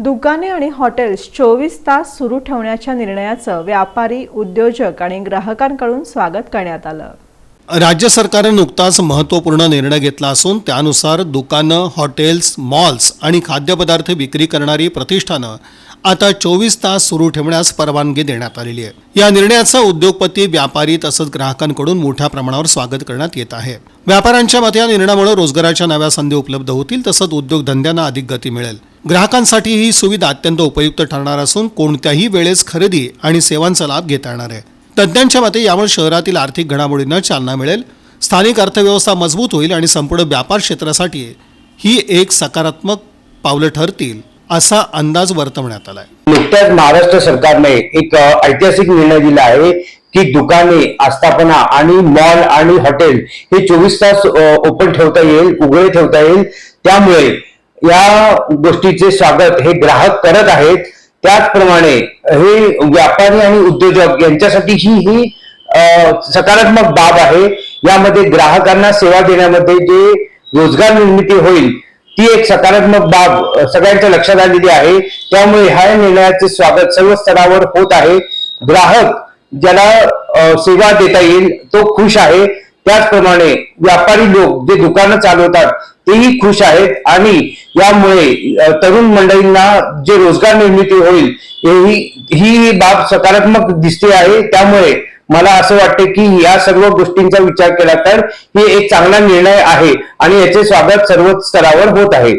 दुकाने आणि हॉटेल्स चोवीस तास सुरू ठेवण्याच्या निर्णयाचं व्यापारी उद्योजक आणि ग्राहकांकडून स्वागत करण्यात आलं. राज्य सरकारने नुकताच महत्त्वपूर्ण निर्णय घेतला असून त्यानुसार दुकानं हॉटेल्स मॉल्स आणि खाद्यपदार्थ विक्री करणारी प्रतिष्ठानं आता चोवीस तास सुरू ठेवण्यास परवानगी देण्यात आलेली आहे. या निर्णयाचं उद्योगपती व्यापारी तसंच ग्राहकांकडून मोठ्या प्रमाणावर स्वागत करण्यात येत आहे. व्यापाऱ्यांच्या मते या निर्णयामुळे रोजगाराच्या नव्या संधी उपलब्ध होतील तसंच उद्योगधंद्यांना अधिक गती मिळेल. ग्राहकांसाठी ही सुविधा अत्यंत उपयुक्त ठरणार असून कोणत्याही वेळेस खरेदी आणि सेवांचा लाभ घेता येणार आहे. तज्ज्ञांच्या मते यामुळे शहरातील आर्थिक घडामोडींना चालना मिळेल स्थानिक अर्थव्यवस्था मजबूत होईल आणि संपूर्ण व्यापार क्षेत्रासाठी ही एक सकारात्मक पावलं ठरतील असा अंदाज वर्तवण्यात आलाय. नुकत्याच महाराष्ट्र सरकारने एक ऐतिहासिक निर्णय दिला आहे की दुकाने आस्थापना आणि मॉल आणि हॉटेल हे चोवीस तास ओपन ठेवता येईल उघडे ठेवता येईल. त्यामुळे या गोष्टीचे स्वागत हे ग्राहक करत आहेत. त्याचप्रमाणे हे व्यापारी आणि उद्योजक यांच्यासाठी ही ही सकारात्मक बाब आहे. यामध्ये ग्राहकांना सेवा देण्यामध्ये जे रोजगार निर्मिती होईल ती एक सकारात्मक बाब सगळ्यांच्या लक्षात आलेली आहे. त्यामुळे ह्या निर्णयाचे स्वागत सर्व स्तरावर होत आहे. ग्राहक ज्याला सेवा देता येईल तो खुश आहे. त्याचप्रमाणे व्यापारी लोक जे दुकानं चालवतात तेही खुश आहेत आणि यामुळे तरुण मंडळींना जे रोजगार निर्मिती होईल ही ही बाब सकारात्मक दिसते आहे. त्यामुळे मला असं वाटतं की या सर्व गोष्टींचा विचार केला तर हे एक चांगला निर्णय आहे आणि याचे स्वागत सर्व स्तरावर होत आहे.